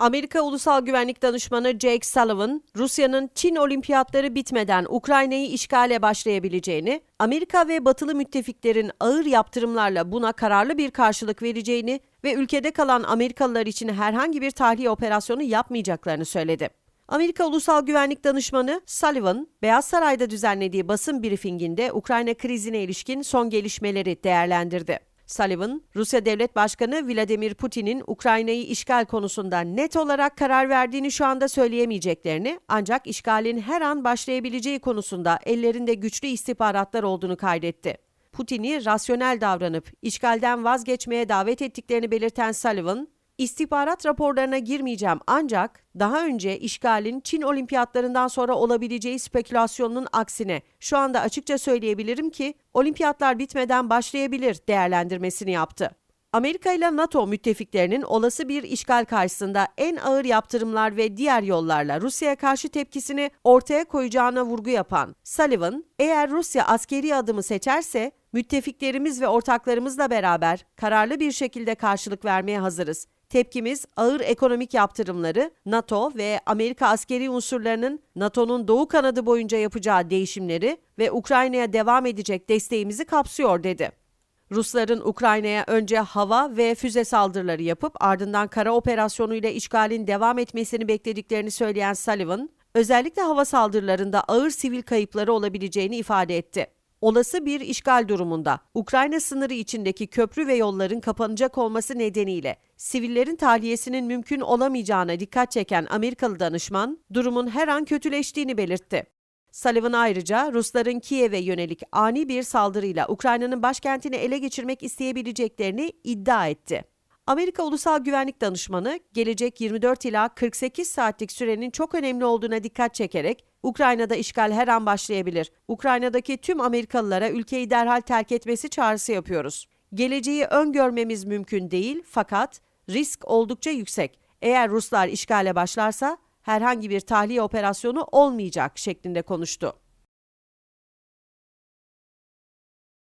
Amerika Ulusal Güvenlik Danışmanı Jake Sullivan, Rusya'nın Çin olimpiyatları bitmeden Ukrayna'yı işgale başlayabileceğini, Amerika ve batılı müttefiklerin ağır yaptırımlarla buna kararlı bir karşılık vereceğini ve ülkede kalan Amerikalılar için herhangi bir tahliye operasyonu yapmayacaklarını söyledi. Amerika Ulusal Güvenlik Danışmanı Sullivan, Beyaz Saray'da düzenlediği basın briefinginde Ukrayna krizine ilişkin son gelişmeleri değerlendirdi. Sullivan, Rusya Devlet Başkanı Vladimir Putin'in Ukrayna'yı işgal konusunda net olarak karar verdiğini şu anda söyleyemeyeceklerini ancak işgalin her an başlayabileceği konusunda ellerinde güçlü istihbaratlar olduğunu kaydetti. Putin'i rasyonel davranıp işgalden vazgeçmeye davet ettiklerini belirten Sullivan, İstihbarat raporlarına girmeyeceğim ancak daha önce işgalin Çin olimpiyatlarından sonra olabileceği spekülasyonunun aksine şu anda açıkça söyleyebilirim ki olimpiyatlar bitmeden başlayabilir değerlendirmesini yaptı. Amerika ile NATO müttefiklerinin olası bir işgal karşısında en ağır yaptırımlar ve diğer yollarla Rusya'ya karşı tepkisini ortaya koyacağına vurgu yapan Sullivan, eğer Rusya askeri adımı seçerse müttefiklerimiz ve ortaklarımızla beraber kararlı bir şekilde karşılık vermeye hazırız. Tepkimiz ağır ekonomik yaptırımları, NATO ve Amerika askeri unsurlarının NATO'nun doğu kanadı boyunca yapacağı değişimleri ve Ukrayna'ya devam edecek desteğimizi kapsıyor dedi. Rusların Ukrayna'ya önce hava ve füze saldırıları yapıp ardından kara operasyonuyla işgalin devam etmesini beklediklerini söyleyen Sullivan, özellikle hava saldırılarında ağır sivil kayıpları olabileceğini ifade etti. Olası bir işgal durumunda Ukrayna sınırı içindeki köprü ve yolların kapanacak olması nedeniyle sivillerin tahliyesinin mümkün olamayacağına dikkat çeken Amerikalı danışman durumun her an kötüleştiğini belirtti. Sullivan ayrıca Rusların Kiev'e yönelik ani bir saldırıyla Ukrayna'nın başkentini ele geçirmek isteyebileceklerini iddia etti. Amerika Ulusal Güvenlik Danışmanı gelecek 24 ila 48 saatlik sürenin çok önemli olduğuna dikkat çekerek Ukrayna'da işgal her an başlayabilir. Ukrayna'daki tüm Amerikalılara ülkeyi derhal terk etmesi çağrısı yapıyoruz. Geleceği öngörmemiz mümkün değil fakat risk oldukça yüksek. Eğer Ruslar işgale başlarsa herhangi bir tahliye operasyonu olmayacak şeklinde konuştu.